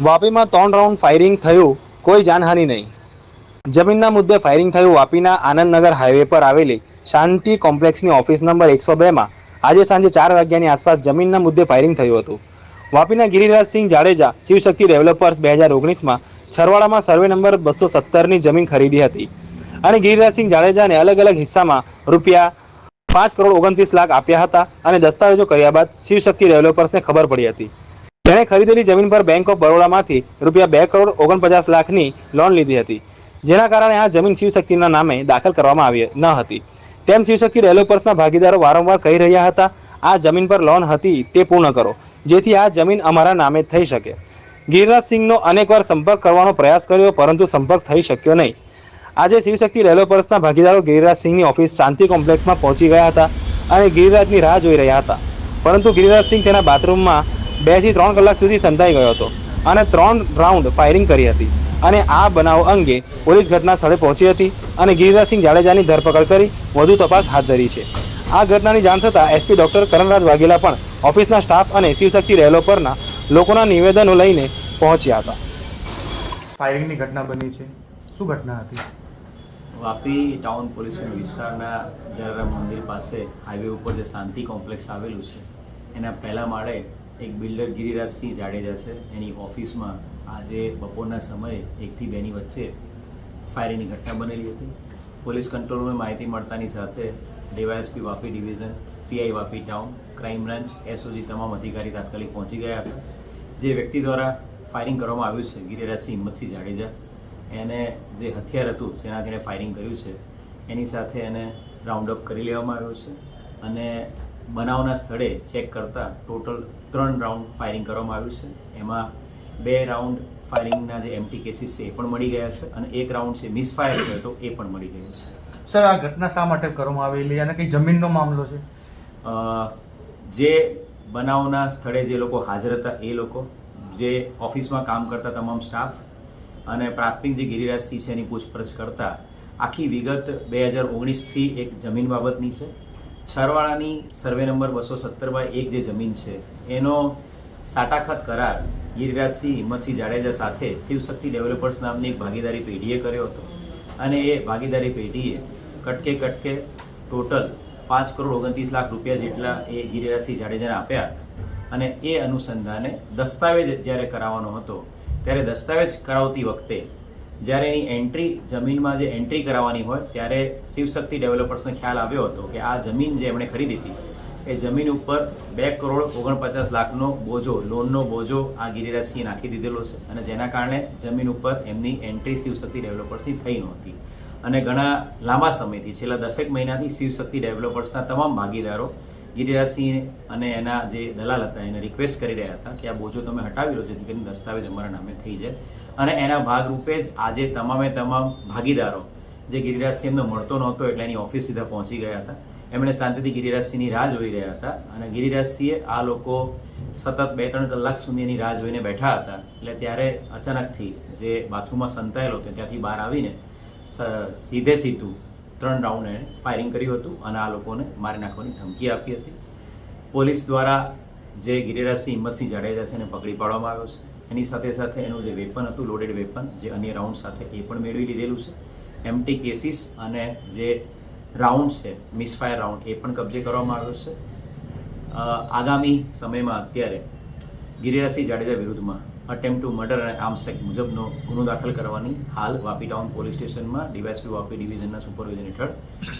વાપીમાં ત્રણ round firing થયું, કોઈ જાનહાનિ નહીં. જમીનના મુદ્દે ફાયરિંગ થયું વાપીના આનંદનગર હાઈવે પર આવેલી શાંતિ કોમ્પ્લેક્સની ઓફિસ નંબર એકસો બેમાં આજે સાંજે ચાર વાગ્યાની આસપાસ જમીનના મુદ્દે ફાયરિંગ થયું હતું. વાપીના ગિરિરાજસિંહ જાડેજા, શિવશક્તિ ડેવલપર્સ બે હજાર ઓગણીસમાં છરવાડામાં સર્વે નંબર બસો સત્તરની જમીન ખરીદી હતી. અને ગિરિરાજસિંહ જાડેજાને અલગ અલગ હિસ્સામાં રૂપિયા પાંચ કરોડ ઓગણત્રીસ લાખ આપ્યા હતા અને દસ્તાવેજો કર્યા બાદ શિવશક્તિ ડેવલપર્સને ખબર પડી હતી. તેણે ખરીદેલી જમીન પર બેંક ઓફ બરોડામાંથી રૂપિયા બે કરોડ ઓગણપચાસ લાખની લોન લીધી હતી, જેના કારણે આ જમીન શિવશક્તિના નામે દાખલ કરવામાં આવી ન હતી. તેમ શિવશક્તિ ડેવલપર્સના ભાગીદારો વારંવાર કહી રહ્યા હતા, આ જમીન પર લોન હતી, તે પૂર્ણ કરો, જેથી આ જમીન અમારા નામે થઈ શકે. ગિરિરાજસિંહનો અનેકવાર સંપર્ક કરવાનો પ્રયાસ કર્યો, પરંતુ સંપર્ક થઈ શક્યો નહીં. આજે શિવશક્તિ ડેવલપર્સના ભાગીદારો ગિરિરાજસિંહની ઓફિસ શાંતિ કોમ્પ્લેક્સમાં પહોંચી ગયા હતા અને ગિરિરાજની રાહ જોઈ રહ્યા હતા. પરંતુ ગિરિરાજસિંહ તેના બાથરૂમમાં બેથી ત્રણ કલાક સુધી સંતાઈ ગયો હતો અને ત્રણ રાઉન્ડ ફાયરિંગ કરી હતી. અને આ બનાવ અંગે પોલીસ ઘટના સ્થળે પહોંચી હતી અને ગિરિરાજસિંહ જાડેજાની ધરપકડ કરી વધુ તપાસ હાથ ધરી છે. આ ઘટનાની જાણ થતાં એસપી ડોક્ટર કરણરાજ વાઘેલા પણ ઓફિસના સ્ટાફ અને શિવશક્તિ ડેવલપરના લોકોના નિવેદનો લઈને પહોંચ્યા હતા. ફાયરિંગની ઘટના બની છે. શું ઘટના હતી? વાપી ટાઉન પોલીસ વિસ્તારના જલારામ મંદિર પાસે હાઈવે ઉપર જે શાંતિ કોમ્પ્લેક્સ આવેલું છે એના પહેલા માળે એક બિલ્ડર ગિરિરાજસિંહ જાડેજા છે. એની ઓફિસમાં આજે બપોરના સમયે એકથી બેની વચ્ચે ફાયરિંગની ઘટના બનેલી હતી. પોલીસ કંટ્રોલમાં માહિતી મળતાની સાથે DYSP Vapi division, PI Vapi town, crime branch, SOG તમામ અધિકારી તાત્કાલિક પહોંચી ગયા હતા. જે વ્યક્તિ દ્વારા ફાયરિંગ કરવામાં આવ્યું છે ગિરિરાજસિંહ હિંમતસિંહ જાડેજા. એને જે હથિયાર હતું, જેનાથી એણે ફાયરિંગ કર્યું છે, એની સાથે એને રાઉન્ડ અપ કરી લેવામાં આવ્યો છે. અને બનાવના સ્થળે ચેક કરતાં ટોટલ ત્રણ રાઉન્ડ ફાયરિંગ કરવામાં આવ્યું છે. એમાં બે રાઉન્ડ ફાયરિંગના જે એમટી કેસીસ છે એ પણ મળી ગયા છે અને એક રાઉન્ડ છે મિસફાયર થયો હતો એ પણ મળી ગયો છે. સર આ ઘટના શા માટે કરવામાં આવેલી અને કઈ જમીનનો મામલો છે? જે બનાવના સ્થળે જે લોકો હાજર હતા એ લોકો જે ઓફિસમાં કામ કરતા તમામ સ્ટાફ અને પ્રાથમિક જે ગિરિરાજસિંહ છે એની પૂછપરછ કરતા આખી વિગત બે હજાર ઓગણીસથી એક જમીન બાબતની છે. છરવાળાની સર્વે નંબર બસો સત્તર બાય એક જે જમીન છે, એનો સાટાખત કરાર ગિરિરાજસિંહ હિંમતસિંહ જાડેજા સાથે શિવશક્તિ ડેવલપર્સ નામની એક ભાગીદારી પેઢીએ કર્યો હતો. અને એ ભાગીદારી પેઢીએ કટકે કટકે ટોટલ પાંચ કરોડ ઓગણત્રીસ લાખ રૂપિયા જેટલા એ ગિરિરાજસિંહ જાડેજાને આપ્યા હતા. અને એ અનુસંધાને દસ્તાવેજ જ્યારે કરાવવાનો હતો, ત્યારે દસ્તાવેજ કરાવતી વખતે જ્યારે એની એન્ટ્રી જમીનમાં જે એન્ટ્રી કરાવવાની હોય, ત્યારે શિવશક્તિ ડેવલપર્સને ખ્યાલ આવ્યો હતો કે આ જમીન જે એમણે ખરીદી હતી, એ જમીન ઉપર બે કરોડ ઓગણપચાસ લાખનો બોજો લોનનો બોજો આ ગિરિરાજસિંહે નાખી દીધેલો છે અને જેના કારણે જમીન ઉપર એમની એન્ટ્રી શિવશક્તિ ડેવલપર્સની થઈ નહોતી. અને ઘણા લાંબા સમયથી, છેલ્લા દસેક મહિનાથી શિવશક્તિ ડેવલપર્સના તમામ ભાગીદારો ગિરિરાજસિંહ અને એના જે દલાલ હતા, એને રિક્વેસ્ટ કરી રહ્યા હતા કે આ બોજો તમે હટાવી લો, જેથી કરીને દસ્તાવેજ અમારા નામે થઈ જાય. અને એના ભાગરૂપે જ આજે તમામે તમામ ભાગીદારો, જે ગિરિરાજસિંહ એમને મળતો નહોતો એટલે એની ઓફિસ સીધા પહોંચી ગયા હતા. એમણે શાંતિથી ગિરિરાજસિંહની રાહ જોઈ રહ્યા હતા અને ગિરિરાજસિંહે આ લોકો સતત બે ત્રણ કલાક સુધી એની રાહ જોઈને બેઠા હતા. એટલે ત્યારે અચાનકથી જે બાથરૂમમાં સંતાયેલો હતો ત્યાંથી બહાર આવીને સીધે સીધું ત્રણ રાઉન્ડ એણે ફાયરિંગ કર્યું હતું અને આ લોકોને મારી નાખવાની ધમકી આપી હતી. પોલીસ દ્વારા જે ગિરિરાજસિંહ હિંમતસિંહ જાડેજા છે એને પકડી પાડવામાં આવ્યો છે. એની સાથે સાથે એનું જે વેપન હતું લોડેડ વેપન જે અન્ય રાઉન્ડ સાથે એ પણ મેળવી લીધેલું છે. એમટી કેસીસ અને જે રાઉન્ડ છે મિસફાયર રાઉન્ડ એ પણ કબજે કરવામાં આવ્યો છે. આગામી સમયમાં અત્યારે ગિરિરાજસિંહ જાડેજા વિરુદ્ધમાં અટેમ્પ ટુ મર્ડર અને આર્મ્સ એક્ટ મુજબનો ગુનો દાખલ કરવાની હાલ વાપી ટાઉન પોલીસ સ્ટેશનમાં ડીવાયસપી વાપી ડિવિઝનના સુપરવિઝન હેઠળ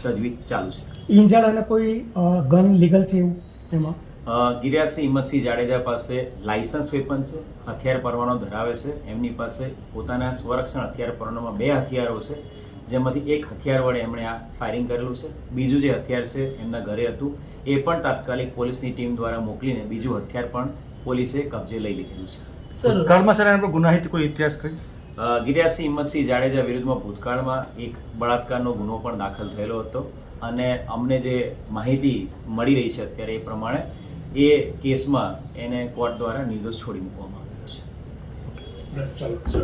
તજવીજ ચાલુ છે. ઇન્જર્ડ અને કોઈ ગન લીગલ છે એવું એમાં? અ, હિંમતસિંહ જાડેજા પાસે લાયસન્સ વેપન છે હથિયાર પરવાનો ધરાવે છે એમની પાસે પોતાના સ્વરક્ષણ હથિયાર પરવાનોમાં બે હથિયારો છે જેમાંથી એક હથિયાર વડે એમણે આ ફાયરિંગ કરેલું છે બીજું જે હથિયાર છે એમના ઘરે હતું એ પણ તાત્કાલિક પોલીસની ટીમ દ્વારા મોકલીને બીજું હથિયાર પણ પોલીસે કબજે લઈ લીધેલું છે. ભૂતકાળમાં સર એના પર ગુનાહિત કોઈ ઇતિહાસ કઈ? ગિરિયાસિંહ હિંમતસિંહ જાડેજા વિરુદ્ધમાં ભૂતકાળમાં એક બળાત્કારનો ગુનો પણ દાખલ થયેલો હતો અને અમને જે માહિતી મળી રહી છે અત્યારે એ પ્રમાણે એ કેસમાં એને કોર્ટ દ્વારા નિર્દોષ છોડી મૂકવામાં આવ્યો છે.